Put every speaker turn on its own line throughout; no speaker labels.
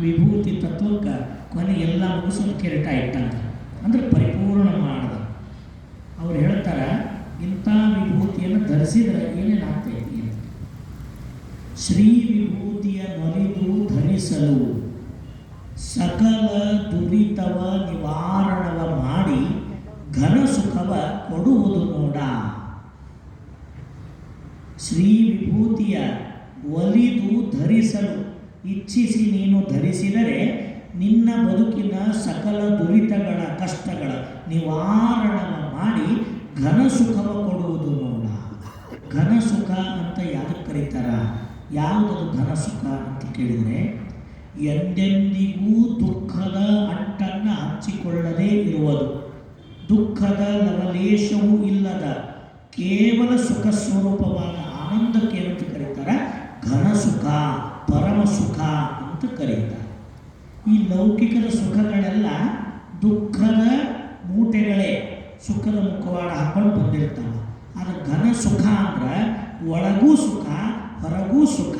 ವಿಭೂತಿ ತತ್ವಕ್ಕೆ ಕೊನೆ ಎಲ್ಲ ಮುಗಿಸೋದು ಕೆರೆಟ ಇಟ್ಟಂತ ಅಂದ್ರೆ ಪರಿಪೂರ್ಣ ಮಾಡಿದ. ಅವ್ರು ಹೇಳ್ತಾರೆ, ಇಂಥ ವಿಭೂತಿಯನ್ನು ಧರಿಸಿದರೆ ಏನೇನಾಗ್ತೈತಿ ಅಂತ. ಶ್ರೀ ವಿಭೂತಿಯ ನೊಲಿದು ಧರಿಸಲು ಸಕಲ ದುರಿತವ ನಿವಾರಣವ ಮಾಡಿ ಘನ ಸುಖವ ಕೊಡುವುದು ನೋಡ. ಶ್ರೀ ವಿಭೂತಿಯ ಒಲಿದು ಧರಿಸಲು ಇಚ್ಛಿಸಿ ನೀನು ಧರಿಸಿದರೆ ನಿನ್ನ ಬದುಕಿನ ಸಕಲ ದುರಿತಗಳ ಕಷ್ಟಗಳ ನಿವಾರಣವನ್ನು ಮಾಡಿ ಘನ ಸುಖವ ಕೊಡುವುದು ನೋಡ ಘನ ಸುಖ ಅಂತ ಯಾಕೆ ಕರೀತಾರ? ಯಾವುದದು ಘನ ಸುಖ ಅಂತ ಕೇಳಿದರೆ, ಎಂದೆಂದಿಗೂ ದುಃಖದ ಅಂಟನ್ನು ಹಂಚಿಕೊಳ್ಳದೇ ಇರುವುದು. ದುಃಖದ ಲವಲೇಶವೂ ಇಲ್ಲದ ಕೇವಲ ಸುಖ ಸ್ವರೂಪವಾದ ಆನಂದಕ್ಕೆ ಅಂತ ಕರೀತಾರೆ? ಘನ ಸುಖ. ಪರಮ ಸುಖ ಅಂತ ಕರೀತಾರೆ. ಈ ಲೌಕಿಕದ ಸುಖಗಳೆಲ್ಲ ದುಃಖದ ಮೂಟೆಗಳೇ ಸುಖದ ಮುಖವಾಡ ಹಾಕೊಂಡು ಬಂದಿರ್ತಾವೆ. ಆದರೆ ಘನ ಸುಖ ಅಂದ್ರೆ ಒಳಗೂ ಸುಖ, ಹೊರಗೂ ಸುಖ.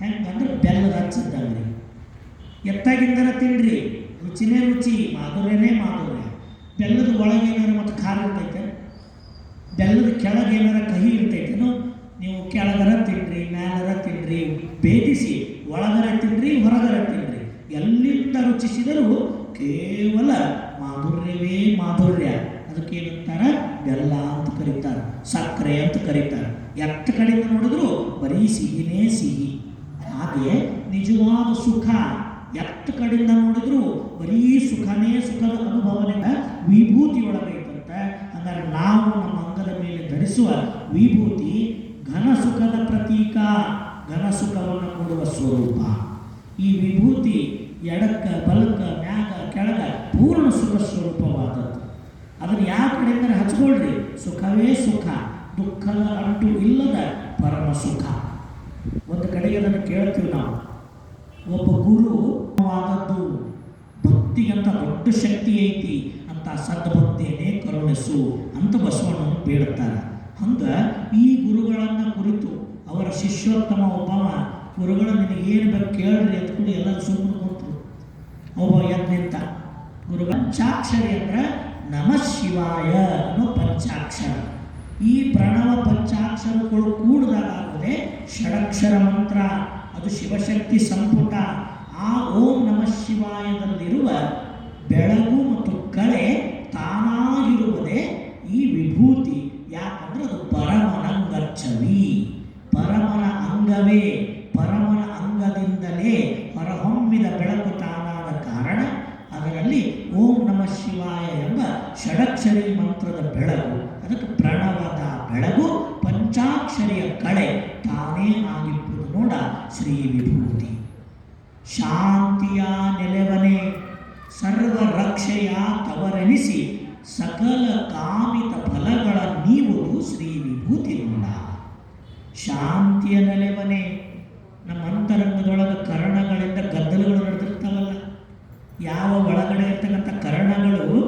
ಹೆಂಗಂದ್ರೆ ಬೆಲ್ಲದ ಹಚ್ಚಿದ್ದಂಗ್ರಿ ಎತ್ತಾಗಿಂದರ ತಿನ್ರಿ. ರುಚಿನೇ ರುಚಿ, ಮಾಧುರ್ಯನೇ ಮಾಧುರ್ಯ. ಬೆಲ್ಲದ ಒಳಗೇನಾರ ಮತ್ತು ಖಾರ ಇರ್ತೈತೆ? ಬೆಲ್ಲದ ಕೆಳಗೆ ಏನಾರ ಕಹಿ ಇರ್ತೈತೇನೋ ನೀವು ಕೆಳಗರ ತಿನ್ರಿ ಮ್ಯಾಲರ ತಿನ್ರಿ ಭೇದಿಸಿ ಒಳಗರ ತಿನ್ರಿ ಹೊರಗರ ತಿನ್ರಿ ಎಲ್ಲಿಂದ ರುಚಿಸಿದರೂ ಕೇವಲ ಮಾಧುರ್ಯವೇ ಮಾಧುರ್ಯ. ಅದಕ್ಕೆ ಏನಂತಾರ ಬೆಲ್ಲ ಅಂತ ಕರೀತಾರೆ, ಸಕ್ಕರೆ ಅಂತ ಕರೀತಾರೆ. ಎತ್ತ ಕಡೆಯಿಂದ ನೋಡಿದ್ರು ಬರೀ ಸಿಹಿನೇ ಸಿಹಿ. ಹಾಗೆ ನಿಜವಾದ ಸುಖ. ಎತ್ತ ಕಡೆಯಿಂದ ನೋಡಿದ್ರು ಬರೀ ಸುಖನೇ ಸುಖದ ಅನುಭವದಿಂದ ವಿಭೂತಿ ಒಳಗೈತಂತೆ. ಹಂಗಾರೆ ನಾವು ನಮ್ಮ ಅಂಗದ ಮೇಲೆ ಧರಿಸುವ ವಿಭೂತಿ ಘನ ಸುಖದ ಪ್ರತೀಕ, ಘನ ಸುಖವನ್ನು ಕೊಡುವ ಸ್ವರೂಪ. ಈ ವಿಭೂತಿ ಎಡಕ್ಕ, ಬಲಕ್ಕ, ಮ್ಯಾಗ, ಕೆಳಗ ಪೂರ್ಣ ಸುಖ ಸ್ವರೂಪವಾದದ್ದು. ಅದನ್ನು ಯಾವ ಕಡೆಯಿಂದ ಹಚ್ಕೊಳ್ರಿ? ಸುಖವೇ ಸುಖ, ದುಃಖದ ಅಂಟು ಇಲ್ಲದ ಪರಮ ಸುಖ. ಒಂದು ಕಡೆಗೆ ಅದನ್ನು ಕೇಳ್ತೀವಿ ನಾವು. ಒಬ್ಬ ಗುರು ಆದದ್ದು ಭಕ್ತಿಗಂತ ದೊಡ್ಡ ಶಕ್ತಿ ಐತಿ, ಅಂತ ಸದ್ಭಕ್ತಿಯನ್ನೇ ಕರುಣಿಸು ಅಂತ ಬಸವಣ್ಣ ಬೇಡುತ್ತಾರೆ ಹಂಗೆ ಈ ಗುರುಗಳನ್ನು ಕುರಿತು ಅವರ ಶಿಷ್ಯೋತ್ತಮ ಒಬ್ಬವ ಗುರುಗಳು ಏನು ಬೇಕು ಕೇಳ್ರಿ ಎತ್ಕೊಂಡು ಎಲ್ಲ ಸುಮ್ಮನೆ ಕೂತರು. ಒಬ್ಬ ಎದ್ದು ಗುರು ಪಂಚಾಕ್ಷರಿ ಅಂದ್ರೆ ನಮಃ ಶಿವಾಯ ಅನ್ನೋ ಪಂಚಾಕ್ಷರ. ಈ ಪ್ರಣವ ಪಂಚಾಕ್ಷರಗಳು ಕೂಡಿದಾಗದೆ ಷಡಕ್ಷರ ಮಂತ್ರ, ಅದು ಶಿವಶಕ್ತಿ ಸಂಪುಟ, ಆ ಓಂ ನಮಃ ಶಿವಾಯದಲ್ಲಿರುವ ಬೆಳಗು ತಾನಾದ ಕಾರಣ ಅದರಲ್ಲಿ ಓಂ ನಮಃ ಶಿವಾಯ ಎಂಬ ಷಡಕ್ಷರಿ ಮಂತ್ರದ ಬೆಳಗು, ಅದಕ್ಕೆ ಪ್ರಣವದ ಬೆಳಗು, ಪಂಚಾಕ್ಷರಿಯ ಕಳೆ ತಾನೇ ಆಗಿರುವುದು ನೋಡ ಶ್ರೀ ವಿಭೂತಿ. ಶಾಂತಿಯ ನೆಲೆವನೆ ಸರ್ವ ರಕ್ಷೆಯ ತವರೆನಿಸಿ ಸಕಲ ಕಾಮಿತ ಫಲಗಳ ನೀವು ಶ್ರೀ ವಿಭೂತಿ ನೋಡ. ಶಾಂತಿಯ ನೆಲೆವನೆ ನಮ್ಮ ಅಂತರಂಗದೊಳಗೆ ಕರಣಗಳಿಂದ ಗದ್ದಲಗಳು ನಡೆದಿರ್ತಾವಲ್ಲ, ಯಾವ ಒಳಗಡೆ ಇರ್ತಕ್ಕಂಥ ಕರಣಗಳು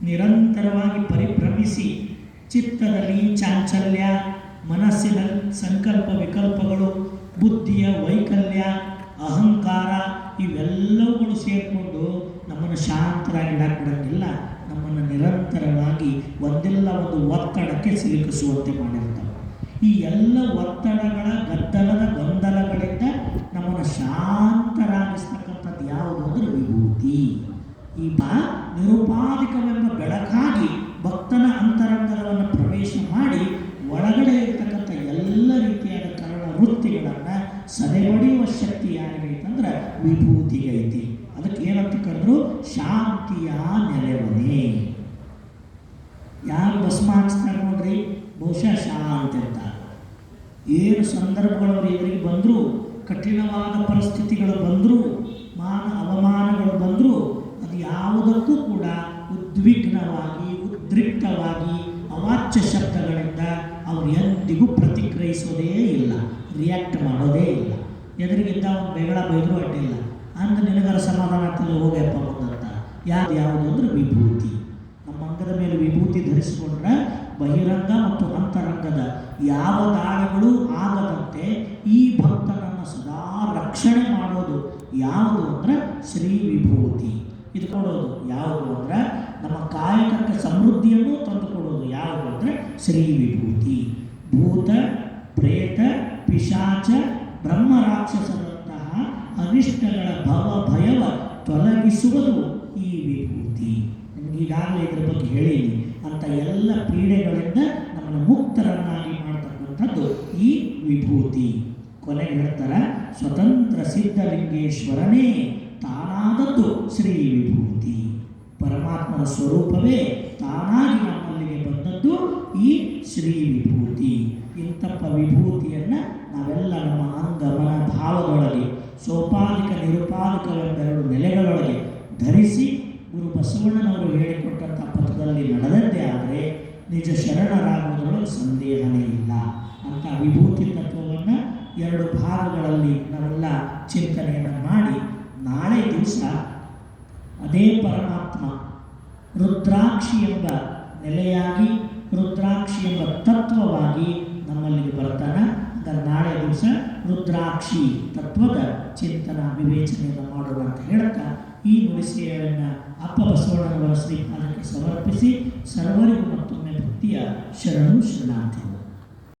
ನಿರಂತರವಾಗಿ ಪರಿಭ್ರಮಿಸಿ ಚಿತ್ತದಲ್ಲಿ, ಚಾಂಚಲ್ಯ, ಮನಸ್ಸಿನ ಸಂಕಲ್ಪ ವಿಕಲ್ಪಗಳು, ಬುದ್ಧಿಯ ವೈಕಲ್ಯ, ಅಹಂಕಾರ ಇವೆಲ್ಲವುಗಳು ಸೇರಿಕೊಂಡು ನಮ್ಮನ್ನು ಶಾಂತರಾಗಿ ಬಿಡಂಗಿಲ್ಲ ನಮ್ಮನ್ನು ನಿರಂತರವಾಗಿ ಒಂದಿಲ್ಲ ಒಂದು ಒತ್ತಡಕ್ಕೆ ಸಿಲುಕಿಸುವಂತೆ ಮಾಡಿರ್ತಾವೆ ಈ ಎಲ್ಲ ಒತ್ತಡಗಳ, ಗದ್ದಲದ ಗೊಂದಲಗಳಿಂದ ನಮ್ಮನ್ನು ಶಾಂತರಾಗಿಸ್ತಕ್ಕಂಥದ್ದು ಯಾವುದು ಅಂದರೆ ವಿಭೂತಿ. ಈ ಬಾ ನಿರುಪಾಧಿಕವೆಂಬ ಬೆಳಕಾಗಿ ಭಕ್ತನ ಅಂತರಂತರವನ್ನು ಪ್ರವೇಶ ಮಾಡಿ ಒಳಗಡೆ ಇರತಕ್ಕಂಥ ಎಲ್ಲ ರೀತಿಯಾದ ಕರಣ ವೃತ್ತಿಗಳನ್ನು ಸದೆಬಡಿಯುವ ಶಕ್ತಿ ಯಾರಿಗೈತಂದ್ರೆ ವಿಭೂತಿಗೈತಿ. ಅದಕ್ಕೆ ಏನಂತ ಕರೆದ್ರು? ಶಾಂತಿಯ ನೆಲೆವನೆ. ಯಾರು ಭಸ್ಮ ಹಾಕ್ಸ್ತಾರೆ ನೋಡ್ರಿ? ಬಹುಶಃ ಶಾಂತಿ ಅಂತ. ಏನು ಸಂದರ್ಭಗಳು ಇವರಿಗೆ ಬಂದರೂ, ಕಠಿಣವಾದ ಪರಿಸ್ಥಿತಿಗಳು ಬಂದರೂ, ಮಾನ ಅವಮಾನಗಳು ಬಂದರೂ, ಅದು ಯಾವುದಕ್ಕೂ ಕೂಡ ಉದ್ವಿಗ್ನವಾಗಿ, ಉದ್ರಿಕ್ತವಾಗಿ, ಅವಾಚ್ಯ ಶಬ್ದಗಳಿಂದ ಅವರು ಎಂದಿಗೂ ಪ್ರತಿಕ್ರಿಯಿಸೋದೇ ಇಲ್ಲ ರಿಯಾಕ್ಟ್ ಮಾಡೋದೇ ಇಲ್ಲ. ಎದುರಿಗಿಂತ ಒಂದು ಬೆಗಳ ಬೈದರೂ ಅಡ್ಡಿಲ್ಲ. ಅಂದ ನಿನಗರ ಸಮಾಧಾನ ಆಗ್ತದೆ ಹೋಗ್ಯಪ್ಪ ಮುಂದಂತ ಯಾವ್ದು ಯಾವುದು ಅಂದ್ರೆ ವಿಭೂತಿ. ನಮ್ಮ ಅಂಗದ ಮೇಲೆ ವಿಭೂತಿ ಧರಿಸಿಕೊಂಡ್ರೆ ಬಹಿರಂಗ ಮತ್ತು ಅಂತರಂಗದ ಯಾವ ದಾಳಿಗಳು ಆಗದಂತೆ ಈ ಭಕ್ತನನ್ನು ಸದಾ ರಕ್ಷಣೆ ಮಾಡೋದು ಯಾವುದು ಅಂದ್ರೆ ಶ್ರೀ ವಿಭೂತಿ. ಇದು ಕೊಡೋದು ಯಾವುದು ಅಂದ್ರೆ ನಮ್ಮ ಕಾಯಕಕ್ಕೆ ಸಮೃದ್ಧಿಯನ್ನು ತಂದುಕೊಡೋದು ಯಾವುದು ಅಂದ್ರೆ ಶ್ರೀ ವಿಭೂತಿ. ಭೂತ, ಪ್ರೇತ, ಪಿಶಾಚ, ಬ್ರಹ್ಮ ರಾಕ್ಷಸರಂತಹ ಅನಿಷ್ಟಗಳ ಭವ ಭಯವ ತೊಲಗಿಸುವುದು ಈ ವಿಭೂತಿ. ನಿಮ್ಗೆ ಈಗಾಗಲೇ ಇದರ ಬಗ್ಗೆ ಹೇಳೀನಿ. ಅಂತ ಎಲ್ಲ ಪೀಡೆಗಳಿಂದ ನಮ್ಮನ್ನು ಮುಕ್ತರನ್ನಾಗಿ ಮಾಡ್ತಕ್ಕಂಥದ್ದು ಈ ವಿಭೂತಿ. ಕೊನೆ ಹೇಳ್ತಾರ, ಸ್ವತಂತ್ರ ಸಿದ್ಧಲಿಂಗೇಶ್ವರನೇ ತಾನಾದದ್ದು ಶ್ರೀ ವಿಭೂತಿ. ಪರಮಾತ್ಮನ ಸ್ವರೂಪವೇ ತಾನಾಗಿ ನಮ್ಮಲ್ಲಿಗೆ ಬಂದದ್ದು ಈ ಶ್ರೀ ವಿಭೂತಿ. ಇಂಥಪ್ಪ ವಿಭೂತಿಯನ್ನು ನಾವೆಲ್ಲ ನಮ್ಮ ಅಂಗ ಮನ ಭಾವದೊಳಗೆ, ಸೋಪಾಲಿಕ ನಿರುಪಾಲಿಕವೆಂಬೆರಡು ನೆಲೆಗಳೊಳಗೆ ಧರಿಸಿ ಗುರು ಬಸವಣ್ಣನವರು ಹೇಳಿಕೊಟ್ಟಂಥ ಪಥದಲ್ಲಿ ನಡೆದದ್ದೇ ಆದರೆ ನಿಜ ಶರಣರಾಗುವುದರೊಳಗೆ ಸಂದೇಹನೇ ಇಲ್ಲ ಅಂತ ವಿಭೂತಿ ತತ್ವವನ್ನು ಎರಡು ಭಾಗಗಳಲ್ಲಿ ನಾವೆಲ್ಲ ಚಿಂತನೆಯನ್ನು ಮಾಡಿ ನಾಳೆ ದಿವಸ ಅದೇ ಪರಮಾತ್ಮ ರುದ್ರಾಕ್ಷಿ ಎಂಬ ನೆಲೆಯಾಗಿ, ರುದ್ರಾಕ್ಷಿ ಎಂಬ ತತ್ವವಾಗಿ ನಮ್ಮಲ್ಲಿಗೆ ಬರ್ತಾನೆ. ಅದರ ನಾಳೆ ದಿವಸ ರುದ್ರಾಕ್ಷಿ ತತ್ವದ ಚಿಂತನ, ವಿವೇಚನೆಯನ್ನು ಮಾಡೋಣ ಅಂತ ಹೇಳ್ತಾ ಈ ನುಡಿಸೆಯನ್ನು ಅಪ್ಪ ಬಸವಣ್ಣನವರ ಶ್ರೀಪಾದಕ್ಕೆ ಸಮರ್ಪಿಸಿ ಸರ್ವರಿಗೂ ಮತ್ತೊಮ್ಮೆ Pia Cheryl Shanato.